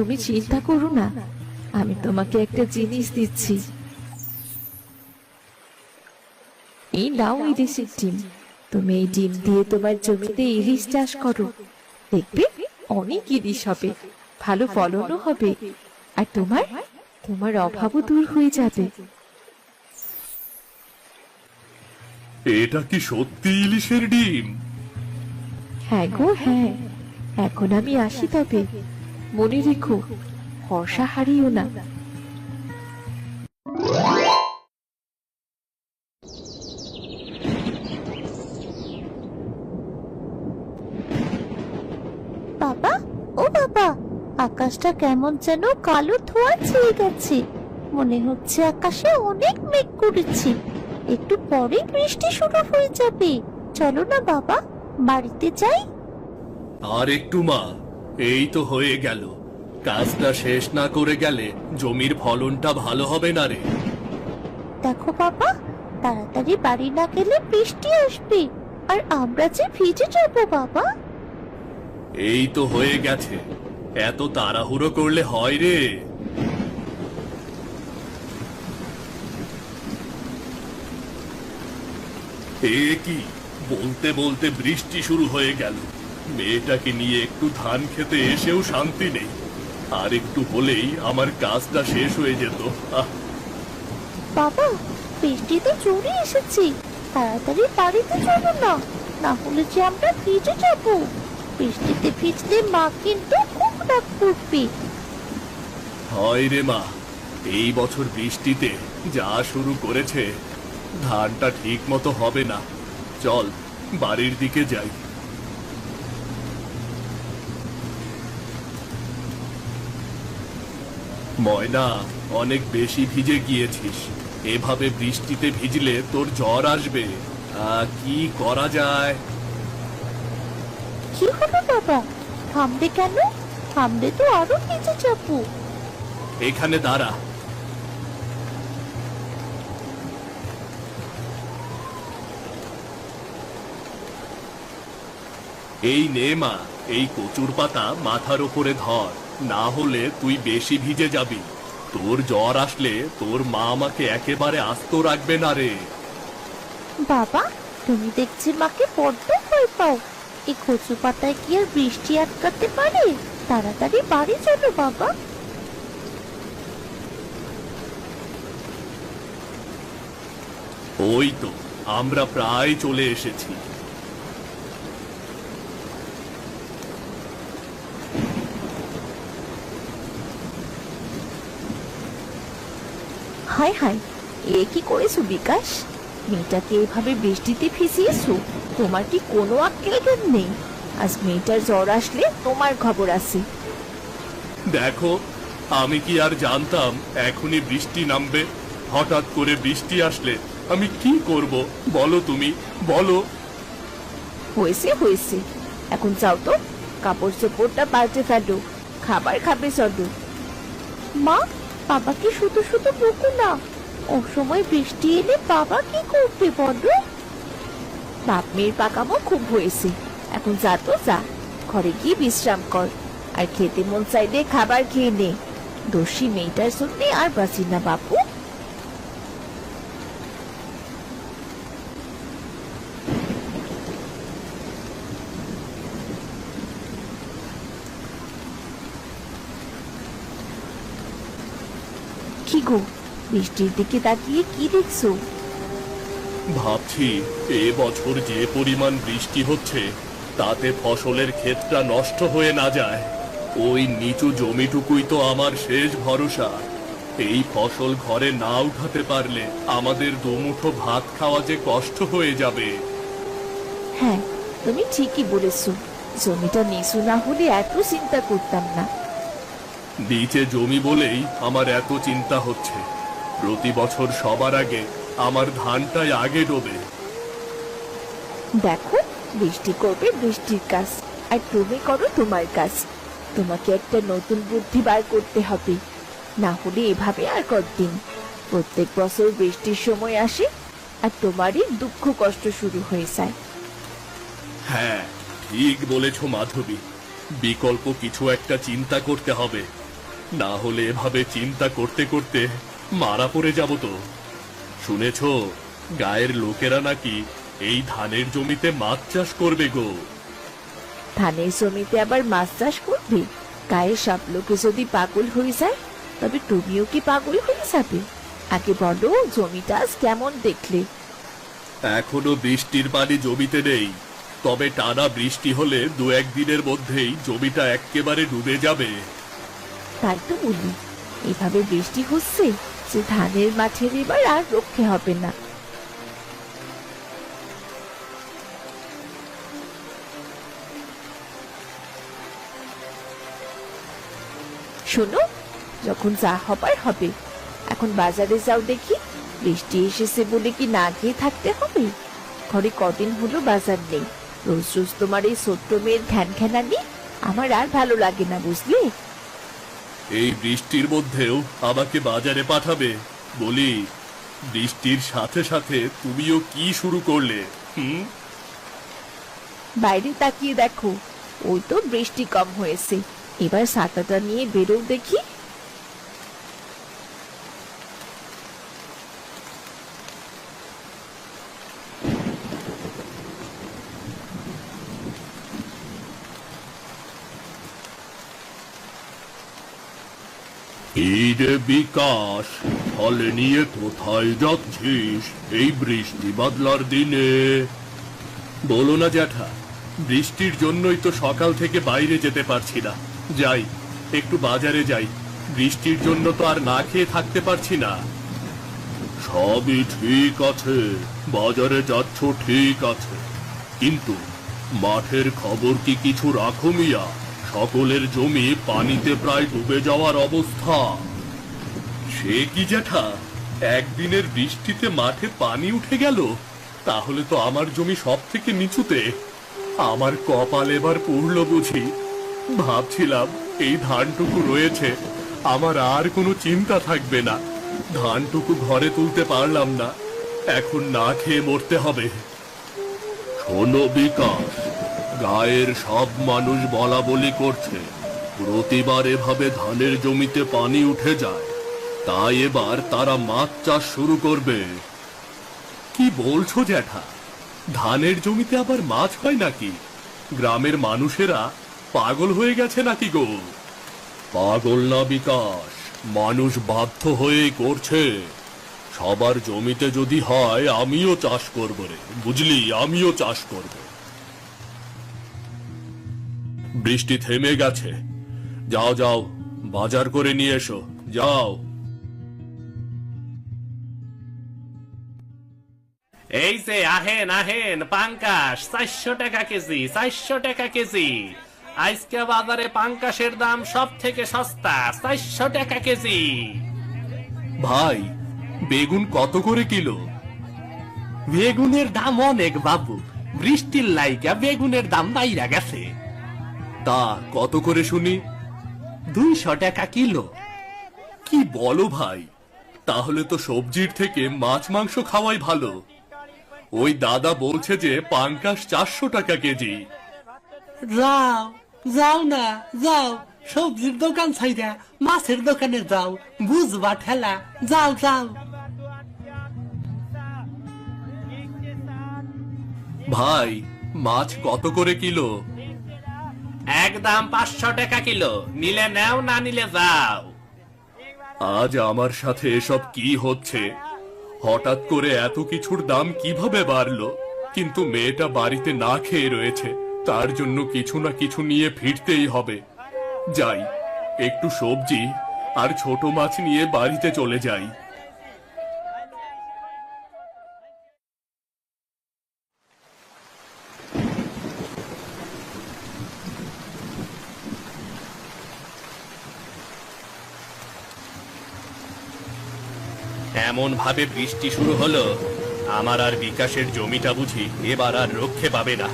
তুমি চিন্তা করো না। আমি তোমাকে একটা জিনিস দিচ্ছি। এই নাও ইলিশের ডিম। তুমি এই ডিম দিয়ে তোমার জমিতে ইলিশ চাষ করো। দেখবে অনেক ইলিশ হবে ভালো ফলনও হবে আর তোমার তোমার অভাবও দূর হয়ে যাবে। এটা কি সত্যি ইলিশের ডিম? হ্যাঁ গো হ্যাঁ। এখন আমি আসি তবে। মনে রেখো ভরসা হারিও না। বাবা ও বাবা আকাশটা কেমন যেন কালো ধোয়া ছেয়ে গেছে। মনে হচ্ছে আকাশে অনেক মেঘ করেছে। একটু পরে বৃষ্টি শুরু হয়ে যাবে। চলো না বাবা বাড়িতে যাই। আর একটু মা এই তো হয়ে গেল। কাজটা শেষ না করে গেলে জমির ফলনটা ভালো হবে না রে। দেখো বাবা তাড়াতাড়ি বাড়ি না গেলে বৃষ্টি আসবে। আর আমরা যে ভিজে যাব বাবা। এই তো হয়ে গেছে। এত তাড়াহুড়ো করলে হয় রে। এ কি? বলতে বলতে বৃষ্টি শুরু হয়ে গেল। মেয়েটাকে নিয়ে একটু ধান খেতে এসেও শান্তি নেই। আর একটু হলেই আমার কাজটা শেষ হয়ে যেত। আহ। বাবা বৃষ্টি তো জোরে এসেছে। তাড়াতাড়ি বাড়িতে চলো না না হলে যে আমরা ভিজে যাব। বৃষ্টিতে ভিজলে মা কিন্তু খুব রাগ করবে। হয় রে মা এই বছর বৃষ্টিতে যা শুরু করেছে ধানটা ঠিক মতো হবে না। চল বাড়ির দিকে যাই। ময়না অনেক বেশি ভিজে গিয়েছিস। এভাবে বৃষ্টিতে ভিজলে তোর জ্বর আসবে। কি করা যায়? কি হলো বাবা? থামবে কেন? থামলে তো আরও ভিজে যাব। এখানে দাঁড়া। এই নে মা এই কচুর পাতা মাথার উপরে ধর। না হলে তুই বেশি ভিজে যাবি। তোর জ্বর আসলে তোর মা আমাকে একেবারে আস্ত রাখবে না রে। বাবা তুমি দেখছি মাকে বড্ড ভয় পাও। এই কচু পাতায় কি আর বৃষ্টি আটকাতে পারে? তাড়াতাড়ি বাড়ি চলো বাবা। ওই তো আমরা প্রায় চলে এসেছি। হায় হায় এ কি করেছ বিকাশ? মেয়েটাকে এভাবে বৃষ্টিতে ভিজিয়েছো? তোমার কি কোনো আক্কেল জ্ঞান নেই? আজ মেয়েটার জ্বর আসলে তোমার খবর আছে। দেখো আমি কি আর জানতাম এখনই বৃষ্টি নামবে? হঠাৎ করে বৃষ্টি আসলে আমি কি করব? বলো তুমি বলো। হয়েছে হয়েছে। এখন যাও তো কাপড় চোপড়টা পাল্টে ফেলো খাবার খাবে চলো। মা বাবাকে শুধু শুধু বকো না। অসময় বৃষ্টি এলে বাবা কি করবে বলো? বাপ মেয়ের পাকামো খুব হয়েছে। এখন যা তো যা, ঘরে গিয়ে বিশ্রাম কর। আর খেতে মন চাইলে খাবার খেয়ে নে। দোষী মেয়েটার শুনতে আর বাঁচি না বাপু কি গো বৃষ্টির দিকে তাকিয়ে কি দেখছ? ভাবছি এ বছর যে পরিমাণ বৃষ্টি হচ্ছে তাতে ফসলের ক্ষেতটা নষ্ট হয়ে না যায়। ওই নিচু জমিটুকুই তো আমার শেষ ভরসা। এই ফসল ঘরে না উঠাতে পারলে আমাদের দুমুঠো ভাত খাওয়া যে কষ্ট হয়ে যাবে। হ্যাঁ তুমি ঠিকই বলেছ। জমিটা নিচু না হলে এত চিন্তা করতাম না। নিচে জমি বলেই আমার এত চিন্তা হচ্ছে। প্রতি বছর সবার আগে আমার ধানটাই আগে ডোবে। দেখো বৃষ্টি করবে বৃষ্টির কাজ আর তুমি করো তোমার কাজ। তোমাকে একটা নতুন বুদ্ধি বার করতে হবে। না হলে এভাবে আর কতদিন? প্রত্যেক বছর বৃষ্টির সময় আসে আর তোমারই দুঃখ কষ্ট শুরু হয়ে যায়। হ্যাঁ ঠিক বলেছ মাধবী। বিকল্প কিছু একটা চিন্তা করতে হবে। না হলে এভাবে চিন্তা করতে করতে মারা পড়ে যাব তো। শুনেছ গায়ের লোকেরা নাকি এই ধানের জমিতে মাছ চাষ করবে গো। ধানের জমিতে আবার মাছ চাষ করবে? গায়ের সব লোকে যদি পাগল হয়ে যায় তবে তুমিও কি পাগল হয়ে যাবে? আগে বলো জমিটা আজ কেমন দেখলে? এখনও বৃষ্টির পানি জমিতে নেই তবে টানা বৃষ্টি হলে দু একদিনের মধ্যেই জমিটা এক্কেবারে ডুবে যাবে। তাই তো বলি এভাবে বৃষ্টি হচ্ছে যে ধানের মাঠের এবার আর রক্ষে হবে না। শোনো, যখন যা হবার হবে, এখন বাজারে যাও দেখি, বৃষ্টি এসেছে বলে কি না খেয়ে থাকতে হবে? ঘরে কদিন হলো বাজার নেই, রোজ রোজ তোমার এই ছোট্ট মেয়ের ঘ্যান ঘ্যানানি আমার আর ভালো লাগে না, বুঝলে? এই বৃষ্টির মধ্যেও আমাকে বাজারে পাঠাবে। বলি, বৃষ্টির সাথে সাথে তুমিও কি শুরু করলে? বাইরে তাকিয়ে দেখো, ওই তো বৃষ্টি কম হয়েছে। এবার সাতাটা নিয়ে বেরো দেখি এই রে বিকাশ, ফলে নিয়ে কোথায় যাচ্ছিস এই বৃষ্টি বাদলার দিনে? বলো না জ্যাঠা, বৃষ্টির জন্যই তো সকাল থেকে বাইরে যেতে পারছি না। যাই, একটু বাজারে যাই। বৃষ্টির জন্য তো আর না খেয়ে থাকতে পারছি না। সবই ঠিক আছে, বাজারে যাচ্ছ ঠিক আছে। কিন্তু মাঠের খবর কি কিছু রাখো মিয়া? সকলের জমি পানিতে প্রায় ডুবে যাওয়ার অবস্থা। সে কি জ্যাঠা? একদিনের বৃষ্টিতে মাঠে পানি উঠে গেল, তাহলে তো আমার জমি সব থেকে নিচুতে। আমার কপাল এবার পুড়ল বুঝি। ভাবছিলাম এই ধানটুকু রয়েছে, আমার আর কোনো চিন্তা থাকবে না। ধানটুকু ঘরে তুলতে পারলাম না, এখন না খেয়ে মরতে হবে। শোনো বিকাশ, গায়ের সব মানুষ বলা বলি করছে, প্রতিবার এভাবে ধানের জমিতে পানি উঠে যায়। তাই এবার তারা মাছ চাষ শুরু করবে। কি বলছো জ্যাঠা? ধানের জমিতে আবার মাছ হয় নাকি? গ্রামের মানুষেরা পাগল হয়ে গেছে নাকি গো? পাগল না বিকাশ, মানুষ বাধ্য হয়েই করছে। সবার জমিতে যদি হয়, আমিও চাষ করব রে, বুঝলি? আমিও চাষ করব। বৃষ্টি থেমে গেছে। যাও যাও, বাজার করে নিয়ে এসো। যাও। এই যে আহেন আহেন পাঙ্কাশ চারশো টাকা কেজি চারশো টাকা কেজি। আজকে বাজারে পাঙ্কাশের দাম সব থেকে সস্তা চারশো টাকা কেজি। ভাই বেগুন কত করে কিলো? বেগুনের দাম অনেক বাবু। বৃষ্টির লাইকা বেগুনের দাম বাইরা গেছে। তা কত করে শুনি? দুইশো টাকা কিলো। কি বলো ভাই? তাহলে তো সবজির থেকে মাছ মাংস খাওয়াই ভালো। ওই দাদা বলছে যে পাঙ্কাশ চারশো টাকা কেজি। যাও যাও না যাও সবজির দোকান ছাইরা মাছের দোকানে যাও বুঝবা ঠেলা যাও যাও। ভাই মাছ কত করে কিলো? একদম পাঁচশো টাকা কিলো নিলে নাও না নিলে যাও। আজ আমার সাথে এসব কি হচ্ছে? হঠাৎ করে এত কিছুর দাম কীভাবে বাড়লো? কিন্তু মেয়েটা বাড়িতে না খেয়ে রয়েছে, তার জন্য কিছু না কিছু নিয়ে ফিরতেই হবে। যাই, একটু সবজি আর ছোট মাছ নিয়ে বাড়িতে চলে যাই এমন ভাবে বৃষ্টি শুরু হলো, আমার আর বিকাশের জমিটা বুঝি এবার আর রক্ষে পাবে না।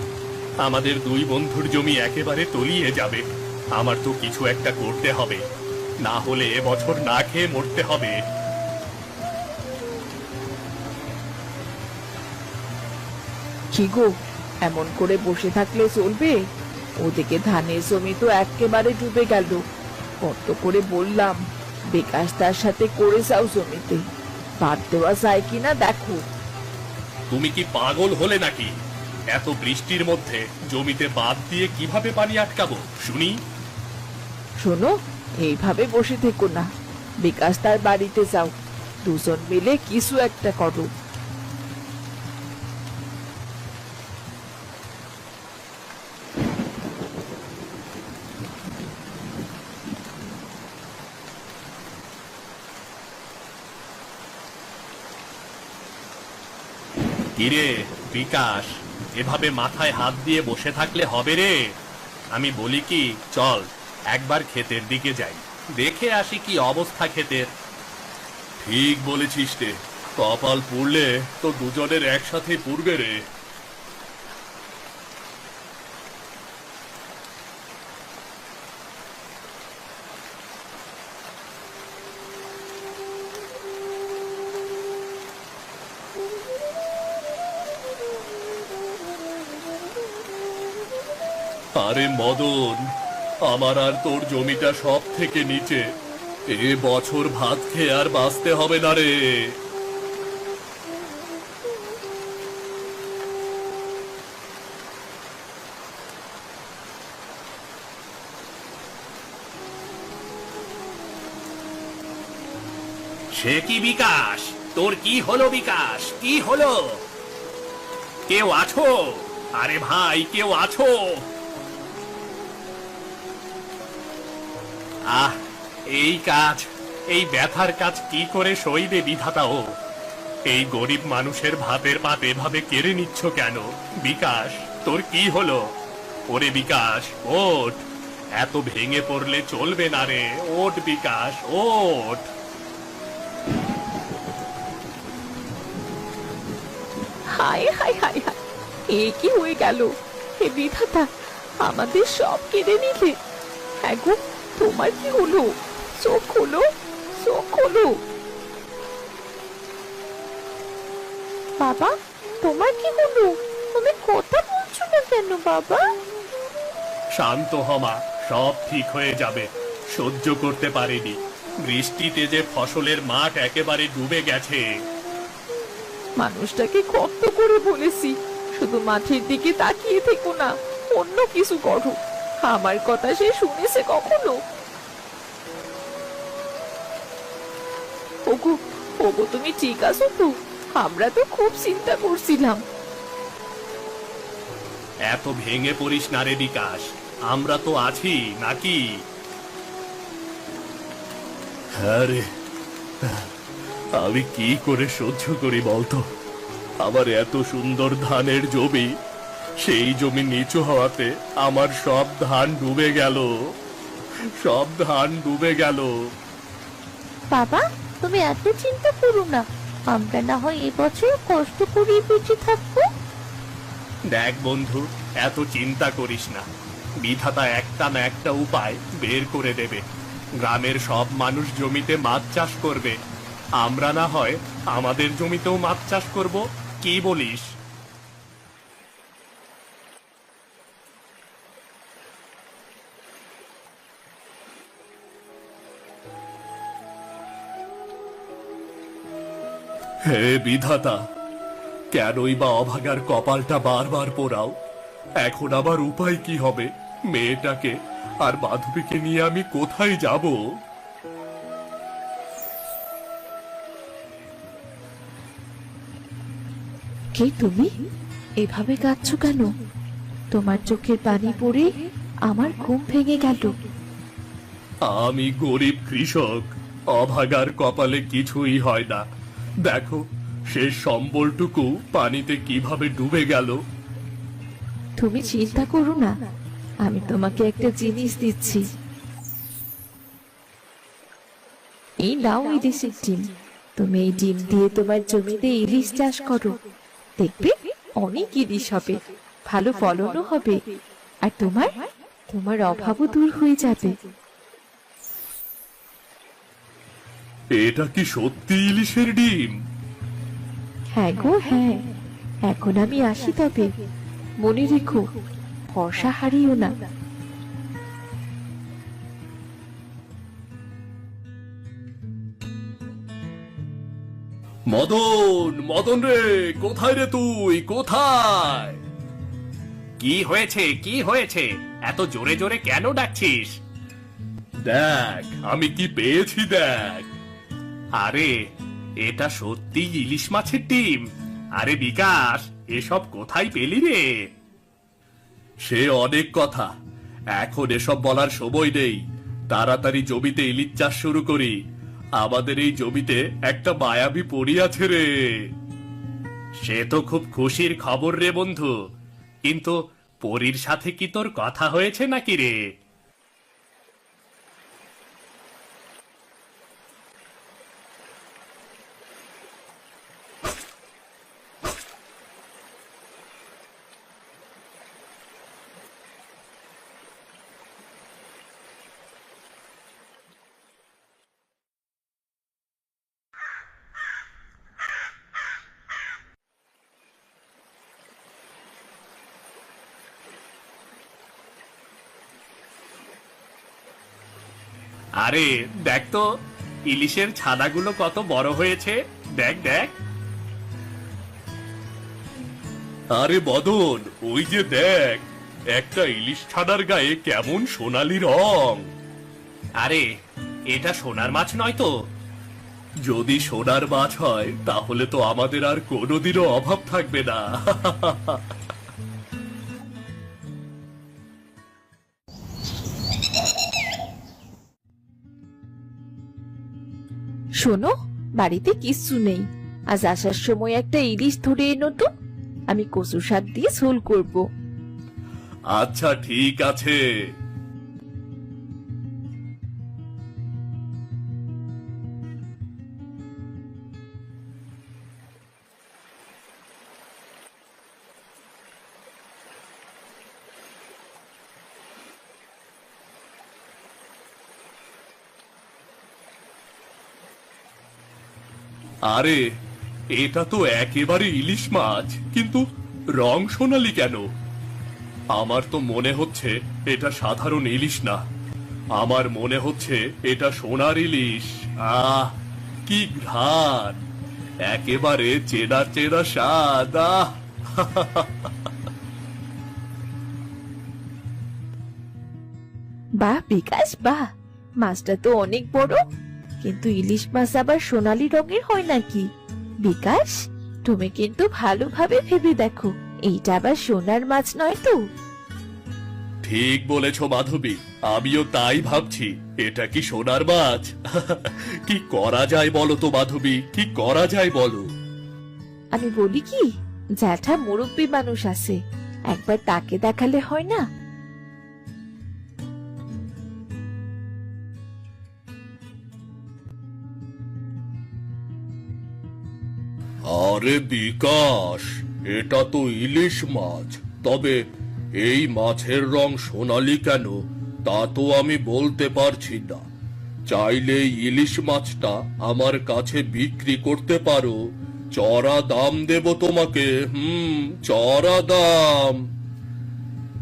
আমাদের দুই বন্ধুর জমি একেবারে তলিয়ে যাবে। আমার তো কিছু একটা করতে হবে। না হলে এবছর না খেয়ে মরতে হবে। কি গো, এমন করে বসে থাকলে চলবে? ওদিকে ধানের জমি তো একেবারে ডুবে গেল। কত করে বললাম, বিকাশ তার সাথে করে যাও জমিতে। বাদ দেওয়া যায় কিনা দেখো। তুমি কি পাগল হলে নাকি? এত বৃষ্টির মধ্যে জমিতে বাদ দিয়ে কীভাবে পানি আটকাবো? শুনি। শোনো এইভাবে বসে থেকো না। বিকাশ তার বাড়িতে যাও। দুজন মিলে কিছু একটা করো। কিরে বিকাশ, এভাবে মাথায় হাত দিয়ে বসে থাকলে হবে রে। আমি বলি কি, চল, একবার ক্ষেতের দিকে যাই। দেখে আসি কি অবস্থা ক্ষেতের। ঠিক বলেছিস রে, কপাল পুড়লে তো দুজনের একসাথে পুড়বে রে। আরে মদন, আমার আর তোর জমিটা সব থেকে নিচে। এ বছর ভাত খেয়ে আর বাঁচতে হবে না রে। সে কি বিকাশ? তোর কি হলো বিকাশ? কি হলো? কেউ আছো? আরে ভাই, কেউ আছো? আহ, এই কাজ, এই ব্যথার কাজ কি করে সইবে বিধাতা ও? এই গরিব মানুষের ভাতের পাত এভাবে কেড়ে নিচ্ছ কেন? বিকাশ, তোর কি হলো? ওরে বিকাশ, ওঠ। এত ভেঙে পড়লে চলবে না রে। ওঠ বিকাশ, ওঠ। হায় হায় হায় এ কি হয়ে গেল? হে বিধাতা, আমাদের সব কেড়ে নিলে। হ্যাঁ তোমার কি হলো চোখ হলো চোখ হলো বাবা তোমার কি হলো তুমি কথা বলছো না কেন বাবা? শান্ত হমা সব ঠিক হয়ে যাবে। সহ্য করতে পারিনি। বৃষ্টিতে যে ফসলের মাঠ একেবারে ডুবে গেছে। মানুষটাকে কত করে বলেছি শুধু মাঠের দিকে তাকিয়ে থেকো না অন্য কিছু করো। আমার কথা সে শুনেছে কখনো? ওগো ওগো, তুমি ঠিক আছো তো? আমরা তো খুব চিন্তা করছিলাম। এত ভেঙে পড়িস না রে বিকাশ। আমরা তো আছি, নাকি? হ্যাঁ রে। আমি কি করে সহ্য করি বলতো? আমার এত সুন্দর ধানের জমি সেই জমি নিচু হওয়াতে আমার সব ধান ডুবে গেল। সব ধান ডুবে গেল। বাবা তুমি এত চিন্তা করো না। আমরা না হয় এবছর কষ্ট করে বেঁচে থাকব। দেখ বন্ধু এত চিন্তা করিস না। বিধাতা একটা না একটা উপায় বের করে দেবে। গ্রামের সব মানুষ জমিতে মাছ চাষ করবে। আমরা না হয় আমাদের জমিতেও মাছ চাষ করব। কি বলিস? হে বিধাতা কেনই বা অভাগার কপালটা বারবার পোড়াও? এখন আবার উপায় কি হবে? মেয়েটাকে আর মাধবীকে নিয়ে আমি কোথায় যাব? কে তুমি? এভাবে কাঁদছো কেন? তোমার চোখের পানি পড়ে আমার ঘুম ভেঙে গেল। আমি গরিব কৃষক অভাগার কপালে কিছুই হয় না। দেখো শেষ সম্বলটুকু পানিতে কীভাবে ডুবে গেল? তুমি চিন্তা করো না, আমি তোমাকে একটা জিনিস দিচ্ছি। এই নাও ইলিশের ডিম। তুমি এই ডিম দিয়ে তোমার জমিতে ইলিশ চাষ করো। দেখবে অনেক ইলিশ হবে, ভালো ফলনও হবে, আর তোমার তোমার অভাবও দূর হয়ে যাবে। এটা কি সত্যি ইলিশের ডিম? হ্যাঁ গো হ্যাঁ। এখন আমি আসি তবে। মনে রেখো ফসা হারিও না। মদন মদন রে কোথায় রে তুই? কোথায়? কি হয়েছে? কি হয়েছে? এত জোরে জোরে কেন ডাকছিস? দেখ আমি কি পেয়েছি দেখ। আরে এটা সত্যি ইলিশ মাছের ডিম। আরে বিকাশ এসব কোথায় পেলি রে? সে অনেক কথা। এখন এসব বলার সময় নেই। তাড়াতাড়ি জমিতে ইলিশ চাষ শুরু করি। আমাদের এই জমিতে একটা মায়াবী পড়ি আছে রে। সে তো খুব খুশির খবর রে বন্ধু। কিন্তু পরীর সাথে কি তোর কথা হয়েছে নাকি রে? আরে, দেখ তো, ইলিশের ছানাগুলো কত বড় হয়েছে। দেখ দেখ। আরে বদন, ওই যে দেখ, একটা ইলিশ ছানার গায়ে কেমন সোনালি রং। আরে, এটা সোনার মাছ নয় তো? যদি সোনার মাছ হয়, তাহলে তো আমাদের আর কোনোদিনও অভাব থাকবে না। শোনো, বাড়িতে কিচ্ছু নেই। আজ আসার সময় একটা ইলিশ ধরে এনো তো, আমি কচু শাক দিয়ে ঝোল করব। আচ্ছা ঠিক আছে। আরে, এটা তো একেবারে ইলিশ মাছ, কিন্তু রং সোনালি কেন? আমার তো মনে হচ্ছে এটা সাধারণ ইলিশ না। আমার মনে হচ্ছে এটা সোনার ইলিশ। আহ, কি ঘ্রাণ! একেবারে চেনা চেনা স্বাদ বাহ বিকাশ, বাহ! মাছটা তো অনেক বড়। কিন্তু ইলিশ মাছ আবার সোনালী রঙের হয় নাকি? বিকাশ তুমি কিন্তু ভালোভাবে ভেবে দেখো এইটা আবার সোনার মাছ নয় তো? ঠিক বলেছ মাধবী আমিও তাই ভাবছি এটা কি সোনার মাছ? কি করা যায় বলো তো মাধবী কি করা যায় বলো? আমি বলি কি জ্যাঠা মুরব্বী মানুষ আছে একবার তাকে দেখালে হয় না? আরে বিকাশ, এটা তো ইলিশ মাছ। তবে এই মাছের রং সোনালি কেন? তা তো আমি বলতে পারছি না। চাইলে ইলিশ মাছটা আমার কাছে বিক্রি করতে পারো। চড়া দাম দেব তোমাকে, হুম, চড়া দাম।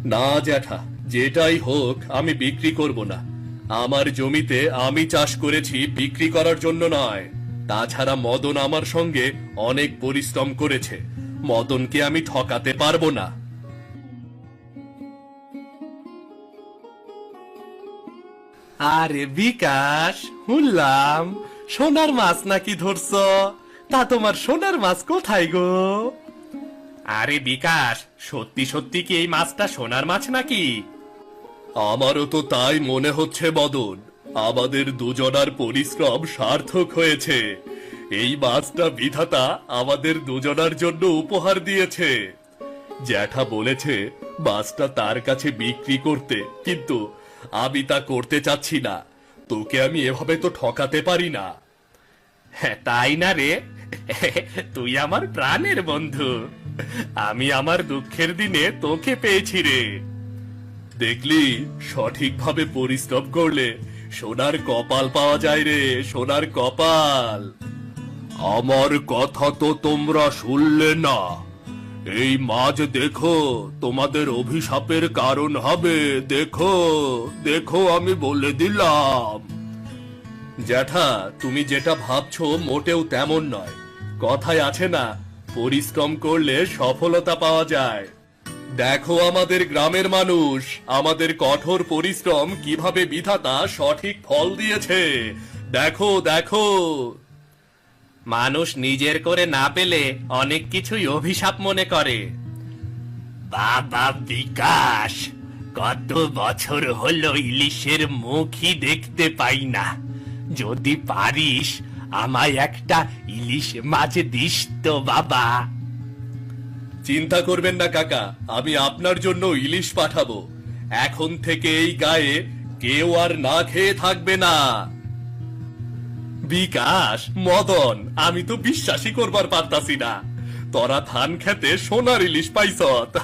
না জ্যাঠা, যেটাই হোক, আমি বিক্রি করব না। আমার জমিতে আমি চাষ করেছি, বিক্রি করার জন্য নয়। তাছাড়া মদন আমার সঙ্গে অনেক পরিশ্রম করেছে। মদনকে আমি ঠকাতে পারব না। আরে বিকাশ শুনলাম। সোনার মাছ নাকি ধরছ? তা তোমার সোনার মাছ কোথায় গো? আরে বিকাশ সত্যি সত্যি কি এই মাছটা সোনার মাছ নাকি? আমারও তো তাই মনে হচ্ছে মদন। আমাদের দুজনার পরিশ্রম সার্থক হয়েছে। এই মাছটা বিধাতা আমাদের দুজনার জন্য উপহার দিয়েছে। জ্যাঠা বলেছে মাছটা তার কাছে বিক্রি করতে কিন্তু আমি তা করতে চাচ্ছি না। তোকে আমি এভাবে তো ঠকাতে পারি না। হ্যাঁ, তাই না রে? তুই আমার প্রাণের বন্ধু। আমি আমার দুঃখের দিনে তোকে পেয়েছি রে। দেখলি সঠিকভাবে পরিশ্রম করলে সোনার কপাল পাওয়া যায় রে, সোনার কপাল। আমার কথা তো তোমরা শুনলে না। এই মাছ দেখো, তোমাদের অভিশাপের কারণ হবে। দেখো দেখো, আমি বলে দিলাম। জ্যাঠা, তুমি যেটা ভাবছ মোটেও তেমন নয়। কথায় আছে না, পরিশ্রম করলে সফলতা পাওয়া যায়। দেখো আমাদের গ্রামের মানুষ। আমাদের কঠোর পরিশ্রম কীভাবে বিধাতা সঠিক ফল দিয়েছে। দেখো দেখো। মানুষ নিজের করে না পেলে অনেক কিছুই অভিশাপ মনে করে। বাবা বিকাশ, কত বছর হলো ইলিশের মুখই দেখতে পাই না। যদি পারিস, আমায় একটা ইলিশ মাছ দিস তো বাবা। চিন্তা করবেন না, কাকা। আমি আপনার জন্য ইলিশ পাঠাবো। এখন থেকে এই গায়ে কেউ আর না খেয়ে থাকবে না। বিকাশ, মদন, আমি তো বিশ্বাসই করবার পারতাছি না। তোরা ধান খেতে সোনার ইলিশ পাইছত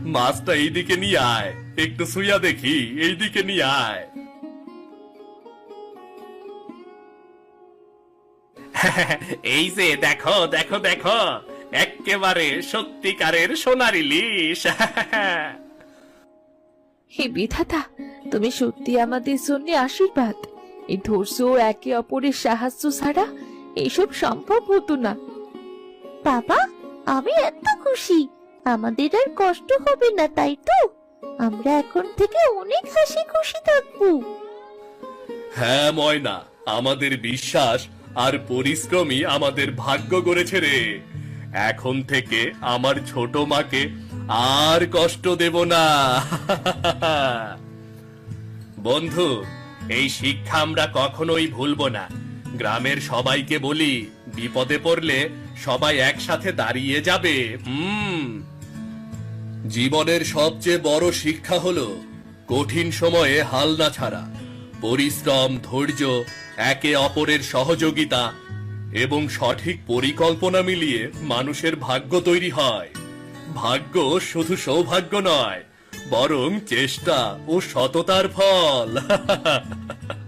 মাছটা এইদিকে নিয়ে আয়। একটু শুইয়া দেখি, এইদিকে নিয়ে আয়। এই যে, দেখো দেখো দেখো। একেবারে সত্যিকারের সোনার ইলিশ হে বিধাতা তুমি সত্যি আমাদের জন্য আশীর্বাদ। এই ধৈর্য ও একে অপরের সাহায্য ছাড়া এসব সম্ভব হতো না। বাবা আমি এত খুশি। আমাদের আর কষ্ট হবে না তাই তো? আমরা এখন থেকে অনেক হাসি খুশি থাকব। হ্যাঁ ময়না আমাদের বিশ্বাস আর পরিশ্রমই আমাদের ভাগ্য গড়েছে রে। এখন থেকে আমার ছোট মাকে আর কষ্ট দেব না। বন্ধু, এই শিক্ষা আমরা কখনোই ভুলবো না। গ্রামের সবাইকে বলি, বিপদে পড়লে সবাই একসাথে দাঁড়িয়ে যাবে। হুম জীবনের সবচেয়ে বড় শিক্ষা হলো কঠিন সময়ে হাল না ছাড়া। পরিশ্রম, ধৈর্য, একে অপরের সহযোগিতা এবং সঠিক পরিকল্পনা মিলিয়ে মানুষের ভাগ্য তৈরি হয়। ভাগ্য শুধু সৌভাগ্য নয়, বরং চেষ্টা ও সততার ফল।